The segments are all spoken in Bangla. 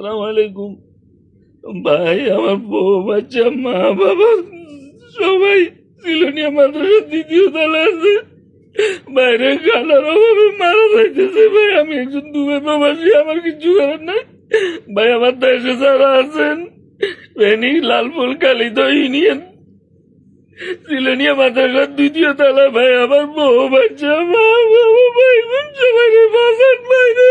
সালাম আলাইকুম ভাই, আমার বউ, বাচ্চা, মা, বাবা, সবাই সিলোনিয়া মাদ্রাসার দ্বিতীয় তলা আছে। বাইরে খানার অভাবে মারা যাইতেছে। ভাই, আমি একজন দুবে প্রবাসী, আমার কিছু করার নাই। ভাই, আমার দেশে যারা আছেন, ফেনী লালপুর কালিদ ইউনিয়ন সিলোনিয়া মাদ্রাসার দ্বিতীয় তলা ভাই, আমার বউ, বাচ্চা, মা, বাবা ভাই বোন সবাই রে বাসান ভাই রে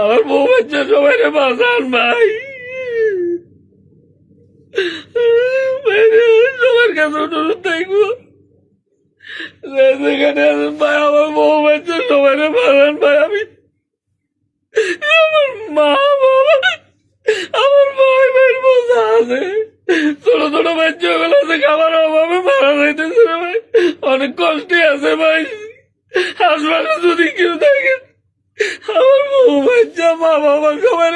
আমার বউ বাচ্চা সবাই রে বাঁচান ভাই। সবার কাছে অনুরোধ থাকব যে সেখানে আছেন ভাই, আমার বউ বাচ্চা সবাই রে বাঁচান ভাই, আমি আমার মা, বাবা, আমার ভাই ভাইয়ের বোঝা আছে। ছোট ছোট বাচ্চা গুলো আছে খাবার অভাবে মারা যাইতেছে ভাই, অনেক কষ্টে আছে ভাই হাসপাতালে যদি কেউ থাকে আমার বউ বাবা সবাই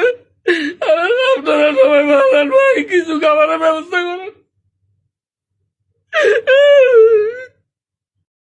আপনারা সবাই ভালো কিছু খাবারের ব্যবস্থা করেন।